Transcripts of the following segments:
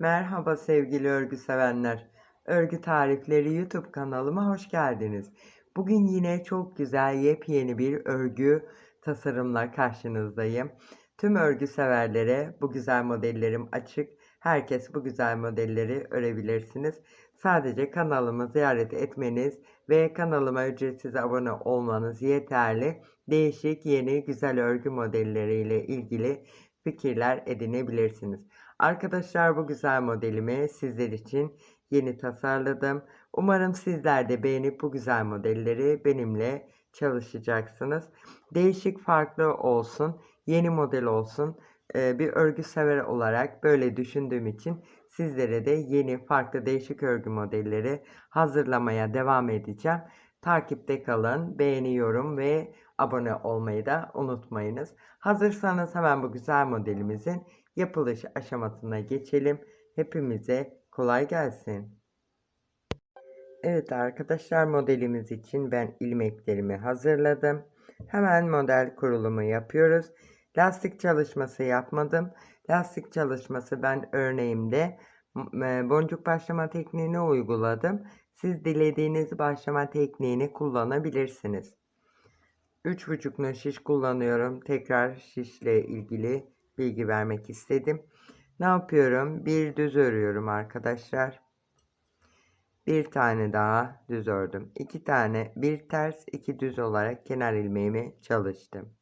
Merhaba sevgili örgü sevenler. Örgü Tarifleri YouTube kanalıma hoş geldiniz. Bugün yine çok güzel yepyeni bir örgü tasarımla karşınızdayım. Tüm örgü severlere bu güzel modellerim açık. Herkes bu güzel modelleri örebilirsiniz. Sadece kanalımı ziyaret etmeniz ve kanalıma ücretsiz abone olmanız yeterli. Değişik yeni güzel örgü modelleriyle ilgili fikirler edinebilirsiniz. Arkadaşlar bu güzel modelimi sizler için yeni tasarladım. Umarım sizler de beğenip bu güzel modelleri benimle çalışacaksınız. Değişik farklı olsun, yeni model olsun. Ee, bir örgü sever olarak böyle düşündüğüm için sizlere de yeni farklı değişik örgü modelleri hazırlamaya devam edeceğim. Takipte kalın, beğeni, yorum ve abone olmayı da unutmayınız. Hazırsanız hemen bu güzel modelimizin yapılış aşamasına geçelim. Hepimize kolay gelsin. Evet arkadaşlar modelimiz için ben ilmeklerimi hazırladım. Hemen model kurulumu yapıyoruz. Lastik çalışması yapmadım. Lastik çalışması ben örneğimde e, boncuk başlama tekniğini uyguladım. Siz dilediğiniz başlama tekniğini kullanabilirsiniz. 3,5 şiş kullanıyorum. Tekrar şişle ilgili bilgi vermek istedim. Ne yapıyorum? Bir düz örüyorum arkadaşlar. Bir tane daha düz ördüm. İki tane bir ters iki düz olarak kenar ilmeğimi çalıştım.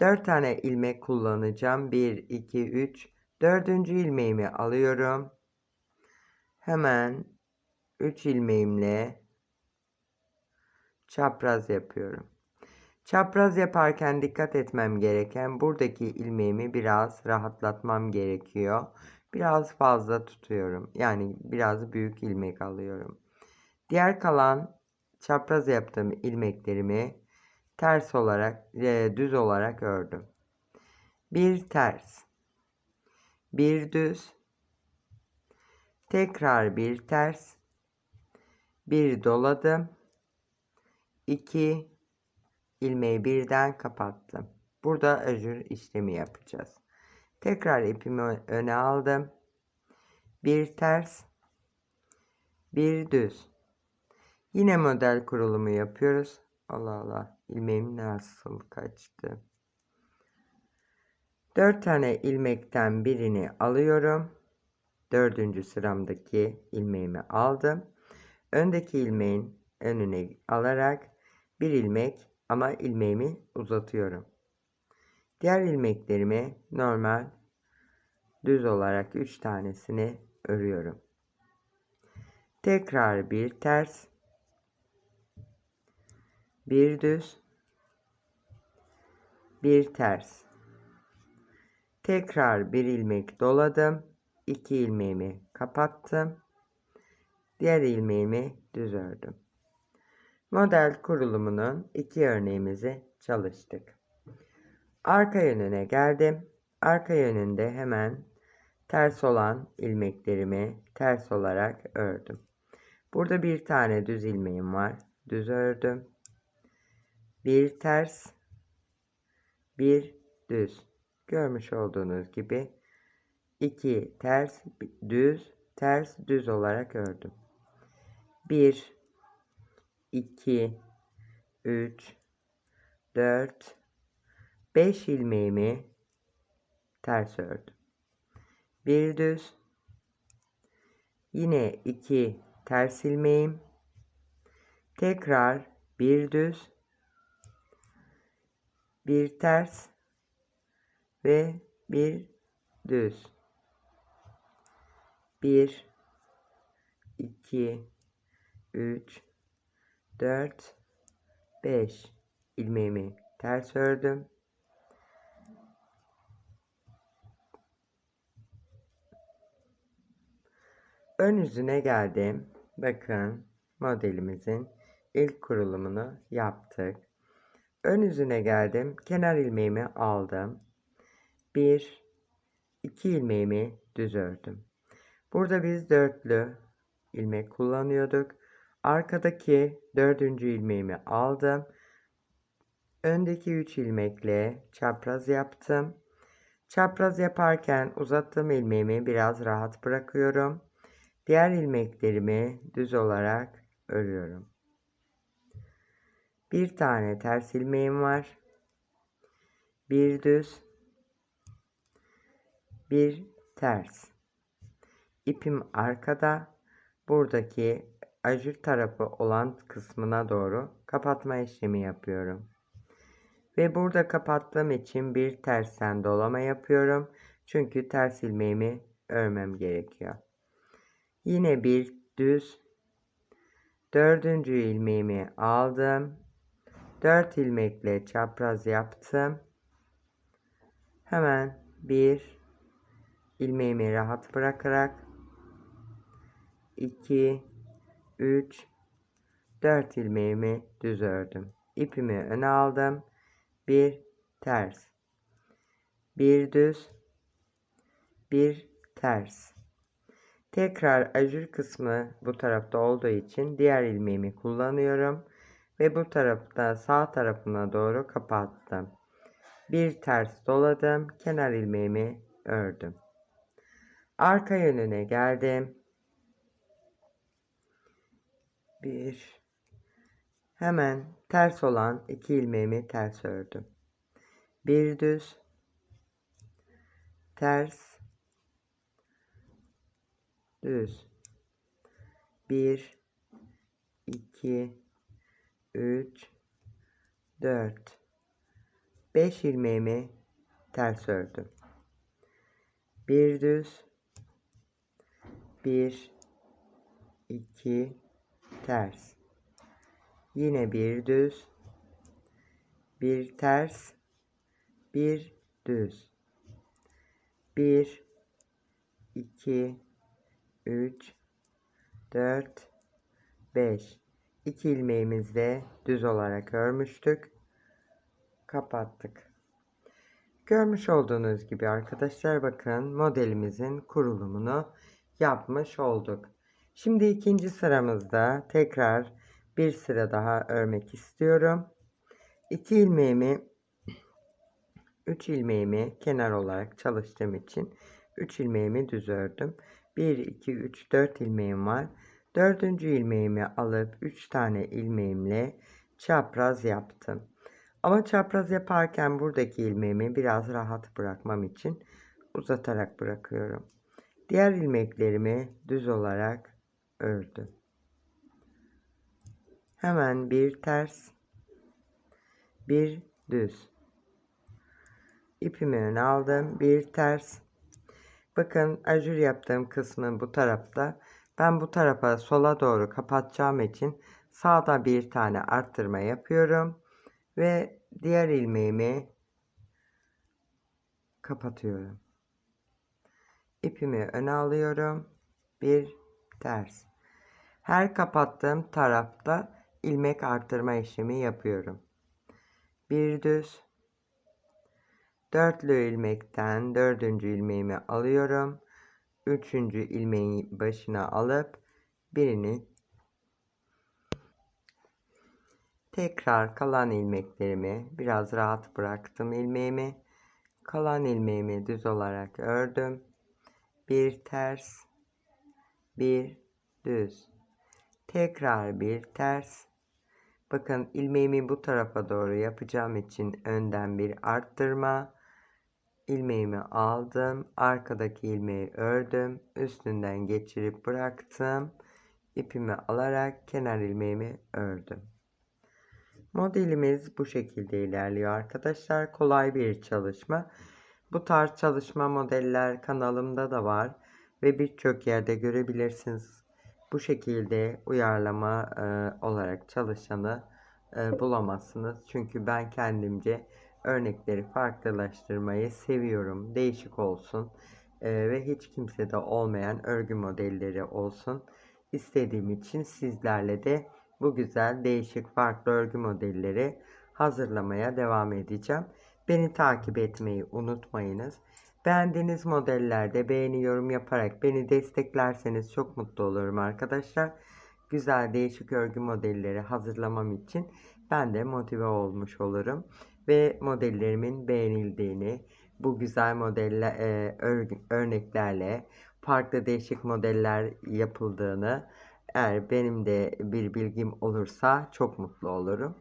Dört tane ilmek kullanacağım. Bir, iki, üç. Dördüncü ilmeğimi alıyorum. Hemen üç ilmeğimle çapraz yapıyorum. Çapraz yaparken dikkat etmem gereken buradaki ilmeğimi biraz rahatlatmam gerekiyor. Biraz fazla tutuyorum. Yani biraz büyük ilmek alıyorum. Diğer kalan çapraz yaptığım ilmeklerimi ters olarak e, düz olarak ördüm. Bir ters. Bir düz. Tekrar bir ters. Bir doladım. 2 ilmeği birden kapattım. Burada ajur işlemi yapacağız. Tekrar ipimi öne aldım. Bir ters, bir düz. Yine model kurulumu yapıyoruz. Allah Allah ilmeğim nasıl kaçtı. Dört tane ilmekten birini alıyorum. Dördüncü sıramdaki ilmeğimi aldım. Öndeki ilmeğin önüne alarak bir ilmek ama ilmeğimi uzatıyorum. Diğer ilmeklerimi normal düz olarak 3 tanesini örüyorum. Tekrar bir ters, bir düz, bir ters. Tekrar bir ilmek doladım. 2 ilmeğimi kapattım. Diğer ilmeğimi düz ördüm. Model kurulumunun iki örneğimizi çalıştık. Arka yönüne geldim. Arka yönünde hemen ters olan ilmeklerimi ters olarak ördüm. Burada bir tane düz ilmeğim var. Düz ördüm. Bir ters, bir düz. Görmüş olduğunuz gibi iki ters, düz, ters, düz olarak ördüm. Bir 2 3 4 5 ilmeğimi ters ördüm. Bir düz. Yine 2 ters ilmeğim. Tekrar bir düz. Bir ters ve bir düz. 1 2 3 4 5 ilmeğimi ters ördüm. Ön yüzüne geldim. Bakın modelimizin ilk kurulumunu yaptık. Ön yüzüne geldim. Kenar ilmeğimi aldım. 1 2 ilmeğimi düz ördüm. Burada biz dörtlü ilmek kullanıyorduk. Arkadaki dördüncü ilmeğimi aldım. Öndeki üç ilmekle çapraz yaptım. Çapraz yaparken uzattığım ilmeğimi biraz rahat bırakıyorum. Diğer ilmeklerimi düz olarak örüyorum. Bir tane ters ilmeğim var. Bir düz. Bir ters. İpim arkada. Buradaki ajur tarafı olan kısmına doğru kapatma işlemi yapıyorum. Ve burada kapattığım için bir tersten dolama yapıyorum. Çünkü ters ilmeğimi örmem gerekiyor. Yine bir düz. Dördüncü ilmeğimi aldım. Dört ilmekle çapraz yaptım. Hemen bir ilmeğimi rahat bırakarak 2 3 4 ilmeğimi düz ördüm. İpimi öne aldım bir ters, bir düz, bir ters. Tekrar ajur kısmı bu tarafta olduğu için diğer ilmeğimi kullanıyorum ve bu tarafta sağ tarafına doğru kapattım. Bir ters doladım, kenar ilmeğimi ördüm. Arka yönüne geldim. Bir. Hemen ters olan iki ilmeğimi ters ördüm. Bir düz, ters, düz. Bir, iki, üç, dört, beş ilmeğimi ters ördüm. Bir düz, bir, iki, ters. Yine bir düz, bir ters, bir düz. 1 2 3 4 5 2 ilmeğimizde düz olarak örmüştük. Kapattık. Görmüş olduğunuz gibi arkadaşlar bakın modelimizin kurulumunu yapmış olduk. Şimdi ikinci sıramızda tekrar bir sıra daha örmek istiyorum. 2 ilmeğimi 3 ilmeğimi kenar olarak çalıştığım için 3 ilmeğimi düz ördüm. 1 2 3 4 ilmeğim var. 4. ilmeğimi alıp 3 tane ilmeğimle çapraz yaptım. Ama çapraz yaparken buradaki ilmeğimi biraz rahat bırakmam için uzatarak bırakıyorum. Diğer ilmeklerimi düz olarak ördüm. Hemen bir ters, bir düz. İpimi öne aldım. Bir ters. Bakın ajur yaptığım kısmın bu tarafta. Ben bu tarafa sola doğru kapatacağım için sağda bir tane arttırma yapıyorum. Ve diğer ilmeğimi kapatıyorum. İpimi öne alıyorum. Bir ters. Her kapattığım tarafta ilmek artırma işlemi yapıyorum. Bir düz dörtlü ilmekten dördüncü ilmeğimi alıyorum. Üçüncü ilmeği başına alıp birini tekrar kalan ilmeklerimi biraz rahat bıraktım ilmeğimi. Kalan ilmeğimi düz olarak ördüm. Bir ters, bir düz. Tekrar bir ters, Bakın ilmeğimi bu tarafa doğru yapacağım için önden bir arttırma. ilmeğimi aldım. Arkadaki ilmeği ördüm. Üstünden geçirip bıraktım. ipimi alarak kenar ilmeğimi ördüm. Modelimiz bu şekilde ilerliyor arkadaşlar. Kolay bir çalışma. Bu tarz çalışma modeller kanalımda da var ve birçok yerde görebilirsiniz bu şekilde uyarlama e, olarak çalışanı e, bulamazsınız. Çünkü ben kendimce örnekleri farklılaştırmayı seviyorum. Değişik olsun e, ve hiç kimsede olmayan örgü modelleri olsun istediğim için sizlerle de bu güzel değişik farklı örgü modelleri hazırlamaya devam edeceğim. Beni takip etmeyi unutmayınız. Beğendiğiniz modellerde beğeni yorum yaparak beni desteklerseniz çok mutlu olurum arkadaşlar. Güzel değişik örgü modelleri hazırlamam için ben de motive olmuş olurum. Ve modellerimin beğenildiğini bu güzel modelle e, ör- örneklerle farklı değişik modeller yapıldığını eğer benim de bir bilgim olursa çok mutlu olurum.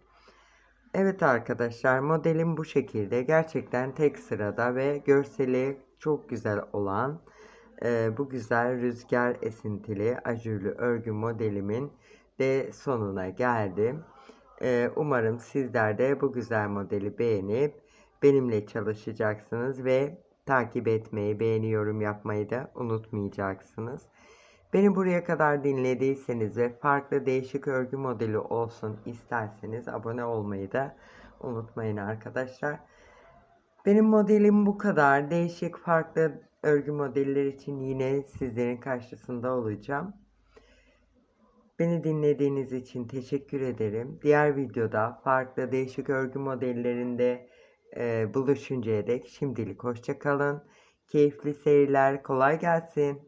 Evet arkadaşlar modelim bu şekilde gerçekten tek sırada ve görseli çok güzel olan e, bu güzel rüzgar esintili ajurlu örgü modelimin de sonuna geldim. E, umarım sizler de bu güzel modeli beğenip benimle çalışacaksınız ve takip etmeyi, beğeni yorum yapmayı da unutmayacaksınız. Beni buraya kadar dinlediyseniz ve farklı değişik örgü modeli olsun isterseniz abone olmayı da unutmayın arkadaşlar. Benim modelim bu kadar. Değişik farklı örgü modeller için yine sizlerin karşısında olacağım. Beni dinlediğiniz için teşekkür ederim. Diğer videoda farklı değişik örgü modellerinde e, buluşuncaya dek şimdilik hoşça kalın. Keyifli seyirler, kolay gelsin.